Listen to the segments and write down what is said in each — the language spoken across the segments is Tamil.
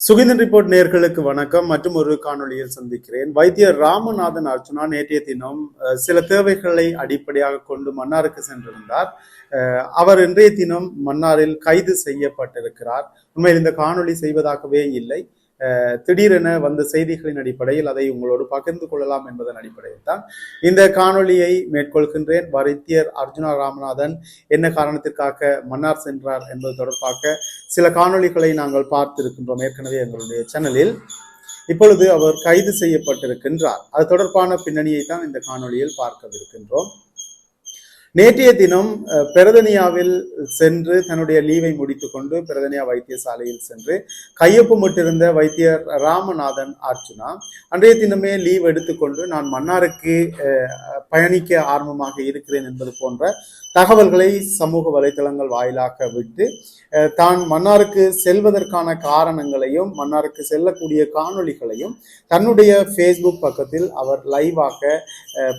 சுகிந்தன் ரிப்போர்ட் நேர்களுக்கு வணக்கம். மற்றும் ஒரு காணொலியில் சந்திக்கிறேன். வைத்தியர் ராமநாதன் அர்ச்சுனா நேற்றைய தினம் அஹ், சில தேவைகளை அடிப்படையாக கொண்டு மன்னாருக்கு சென்றிருந்தார். அஹ், அவர் இன்றைய தினம் மன்னாரில் கைது செய்யப்பட்டிருக்கிறார். உண்மையில் இந்த காணொளி செய்வதாகவே இல்லை. திடீரென வந்த செய்திகளின் அடிப்படையில் அதை உங்களோடு பகிர்ந்து கொள்ளலாம் என்பதன் அடிப்படையில் தான் இந்த காணொளியை மேற்கொள்கின்றேன். வைத்தியர் அர்ஜுனா ராமநாதன் என்ன காரணத்திற்காக மன்னார் சென்றார் என்பது தொடர்பாக சில காணொளிகளை நாங்கள் பார்த்திருக்கின்றோம் ஏற்கனவே எங்களுடைய சேனலில். இப்பொழுது அவர் கைது செய்யப்பட்டிருக்கின்றார். அது தொடர்பான பின்னணியை தான் இந்த காணொளியில் பார்க்கவிருக்கின்றோம். நேற்றைய தினம் பெரதனியாவில் சென்று தன்னுடைய லீவை முடித்துக்கொண்டு பெரதனியா வைத்தியசாலையில் சென்று கையொப்பமிட்டிருந்த வைத்தியர் ராமநாதன் அர்ச்சுனா அன்றைய தினமே லீவ் எடுத்துக்கொண்டு நான் மன்னாருக்கு பயணிக்க ஆர்வமாக இருக்கிறேன் என்பது போன்ற தகவல்களை சமூக வலைதளங்கள் வாயிலாக விட்டு தான் மன்னாருக்கு செல்வதற்கான காரணங்களையும் மன்னாருக்கு செல்லக்கூடிய காணொளிகளையும் தன்னுடைய ஃபேஸ்புக் பக்கத்தில் அவர் லைவாக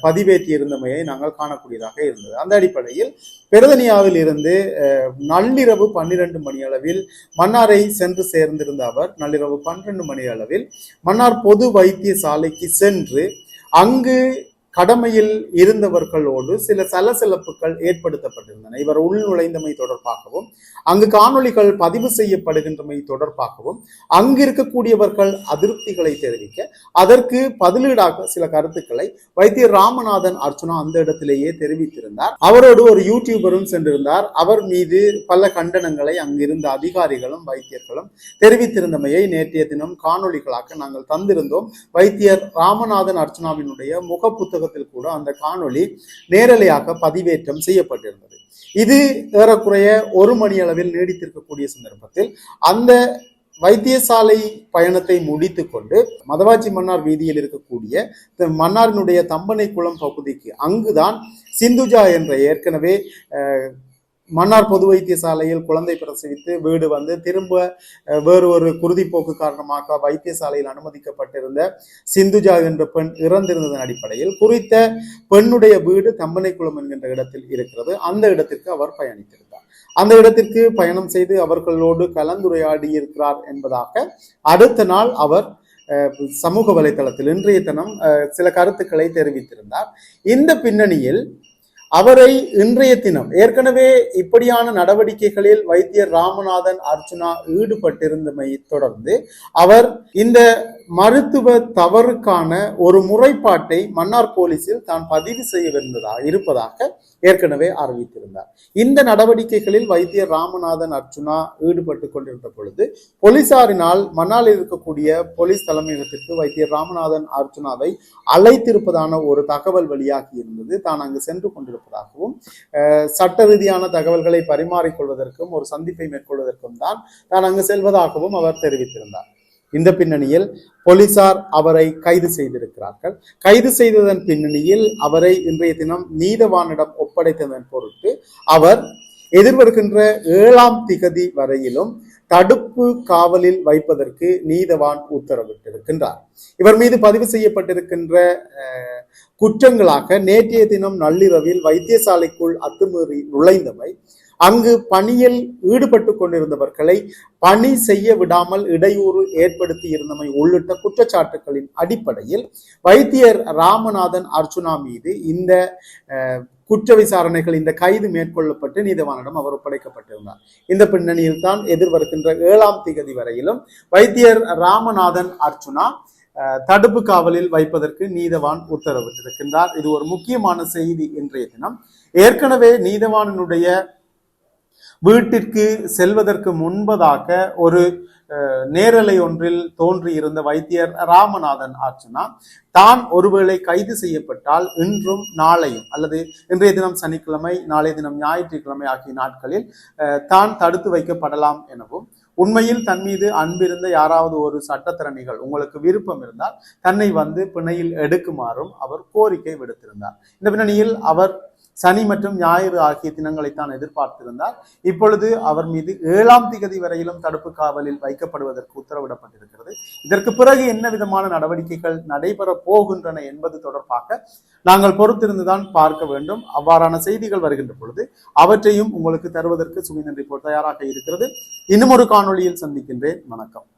பதிவேற்றியிருந்தமையை நாங்கள் காணக்கூடியதாக இருந்தது. அந்த அடிப்படையில் பெருதனியாவில் இருந்து நள்ளிரவு பன்னிரண்டு மணி அளவில் மன்னாரை சென்று சேர்ந்திருந்த அவர் நள்ளிரவு பன்னிரண்டு மணி அளவில் மன்னார் பொது வைத்தியசாலைக்கு சென்று அங்கு கடமையில் இருந்தவர்களோடு சில சலசலப்புகள் ஏற்படுத்தப்பட்டிருந்தன. இவர் உள் நுழைந்தமை தொடர்பாகவும் அங்கு காணொளிகள் பதிவு செய்யப்படுகின்றமை தொடர்பாகவும் அங்கு இருக்கக்கூடியவர்கள் அதிருப்திகளை தெரிவிக்க அதற்கு பதிலீடாக சில கருத்துக்களை வைத்தியர் ராமநாதன் அர்ச்சுனா அந்த இடத்திலேயே தெரிவித்திருந்தார். அவரோடு ஒரு யூடியூபரும் சென்றிருந்தார். அவர் மீது பல கண்டனங்களை அங்கிருந்த அதிகாரிகளும் வைத்தியர்களும் தெரிவித்திருந்தமையை நேற்றைய தினம் காணொளிகளாக நாங்கள் தந்திருந்தோம். வைத்தியர் ராமநாதன் அர்ச்சுனாவினுடைய முக புத்தகத்தில் கூட அந்த காணொளி நேரலையாக பதிவேற்றம் செய்யப்பட்டிருந்தது. இது ஏறக்குறைய ஒரு மணி அளவில் நீடித்திருக்கக்கூடிய சந்தர்ப்பத்தில் அந்த வைத்தியசாலை பயணத்தை முடித்துக்கொண்டு மதவாச்சி மன்னார் வீதியில் இருக்கக்கூடிய மன்னாரினுடைய தம்பனை குளம் பகுதிக்கு அங்குதான் சிந்துஜா என்ற ஏற்கனவே மன்னார் பொது வைத்தியசாலையில் குழந்தை பிரசவித்து வீடு வந்து திரும்ப வேறு ஒரு குருதிப்போக்கு காரணமாக வைத்தியசாலையில் அனுமதிக்கப்பட்டிருந்த சிந்துஜா என்ற பெண் இறந்திருந்ததன் அடிப்படையில் குறித்த பெண்ணுடைய வீடு தம்பனைக்குளம் என்கின்ற இடத்தில் இருக்கிறது. அந்த இடத்திற்கு அவர் பயணித்திருந்தார். அந்த இடத்திற்கு பயணம் செய்து அவர்களோடு கலந்துரையாடி இருக்கிறார் என்பதாக அடுத்த நாள் அவர் சமூக வலைதளத்தில் இன்றைய தினம் அஹ், சில கருத்துக்களை தெரிவித்திருந்தார். இந்த பின்னணியில் அவரை இன்றைய தினம் ஏற்கனவே இப்படியான நடவடிக்கைகளில் வைத்தியர் ராமநாதன் அர்ச்சுனா ஈடுபட்டிருந்தமை தொடர்ந்து அவர் இந்த மருத்துவ தவறுக்கான ஒரு முறைப்பாட்டை மன்னார் போலீசில் தான் பதிவு செய்யவிருந்ததா இருப்பதாக ஏற்கனவே அறிவித்திருந்தார். இந்த நடவடிக்கைகளில் வைத்தியர் ராமநாதன் அர்ச்சுனா ஈடுபட்டு கொண்டிருந்த பொழுது போலீசாரினால் மன்னாரில் இருக்கக்கூடிய போலீஸ் தலைமையகத்திற்கு வைத்தியர் ராமநாதன் அர்ச்சுனாவை அழைத்திருப்பதான ஒரு தகவல் வெளியாகி இருந்தது. தான் அங்கு சென்று கொண்டிருப்பதாகவும் சட்ட ரீதியான தகவல்களை பரிமாறிக்கொள்வதற்கும் ஒரு சந்திப்பை மேற்கொள்வதற்கும் தான் தான் அங்கு செல்வதாகவும் அவர் தெரிவித்திருந்தார். இந்த பின்னணியில் போலீசார் அவரை கைது செய்திருக்கிறார்கள். கைது செய்ததன் பின்னணியில் அவரை இன்றைய தினம் நீதவானிடம் ஒப்படைத்ததன் பொருட்டு அவர் எதிர்வருகின்ற ஏழாம் திகதி வரையிலும் தடுப்பு காவலில் வைப்பதற்கு நீதவான் உத்தரவிட்டிருக்கின்றார். இவர் மீது பதிவு செய்யப்பட்டிருக்கின்ற அஹ், குற்றங்களாக நேற்றைய தினம் நள்ளிரவில் வைத்தியசாலைக்குள் அத்துமீறி நுழைந்தமை அங்கு பணியில் ஈடுபட்டு கொண்டிருந்தவர்களை பணி செய்ய விடாமல் இடையூறு ஏற்படுத்தி இருந்தமை உள்ளிட்ட குற்றச்சாட்டுகளின் அடிப்படையில் வைத்தியர் ராமநாதன் அர்ச்சுனா மீது இந்த குற்ற விசாரணைகள் இந்த கைது மேற்கொள்ளப்பட்டு நீதவானிடம் அவர் ஒப்படைக்கப்பட்டிருந்தார். இந்த பின்னணியில் தான் எதிர்வருகின்ற ஏழாம் திகதி வரையிலும் வைத்தியர் ராமநாதன் அர்ச்சுனா தடுப்பு காவலில் வைப்பதற்கு நீதவான் உத்தரவிட்டிருக்கின்றார். இது ஒரு முக்கியமான செய்தி இன்றைய தினம். ஏற்கனவே நீதவானனுடைய வீட்டிற்கு செல்வதற்கு முன்பதாக ஒரு நேரலை ஒன்றில் தோன்றியிருந்த வைத்தியர் ராமநாதன் ஆச்சுனா தான் ஒருவேளை கைது செய்யப்பட்டால் இன்றும் நாளையும் அல்லது இன்றைய தினம் சனிக்கிழமை நாளைய தினம் ஞாயிற்றுக்கிழமை ஆகிய நாட்களில் தான் தடுத்து வைக்கப்படலாம் எனவும் உண்மையில் தன் மீது அன்பிருந்த யாராவது ஒரு சட்டத்திறனிகள் உங்களுக்கு விருப்பம் இருந்தால் தன்னை வந்து பிணையில் எடுக்குமாறும் அவர் கோரிக்கை விடுத்திருந்தார். இந்த பின்னணியில் அவர் சனி மற்றும் ஞாயிறு ஆகிய தினங்களைத்தான் எதிர்பார்த்திருந்தார். இப்பொழுது அவர் மீது ஏழாம் திகதி வரையிலும் தடுப்பு காவலில் வைக்கப்படுவதற்கு உத்தரவிடப்பட்டிருக்கிறது. இதற்கு பிறகு என்ன விதமான நடவடிக்கைகள் நடைபெற போகின்றன என்பது தொடர்பாக நாங்கள் பொறுத்திருந்துதான் பார்க்க வேண்டும். அவ்வாறான செய்திகள் வருகின்ற பொழுது அவற்றையும் உங்களுக்கு தருவதற்கு சுமிந்தன் ரிப்போர்ட் தயாராக இருக்கிறது. இன்னும் ஒரு காணொளியில் சந்திக்கின்றேன். வணக்கம்.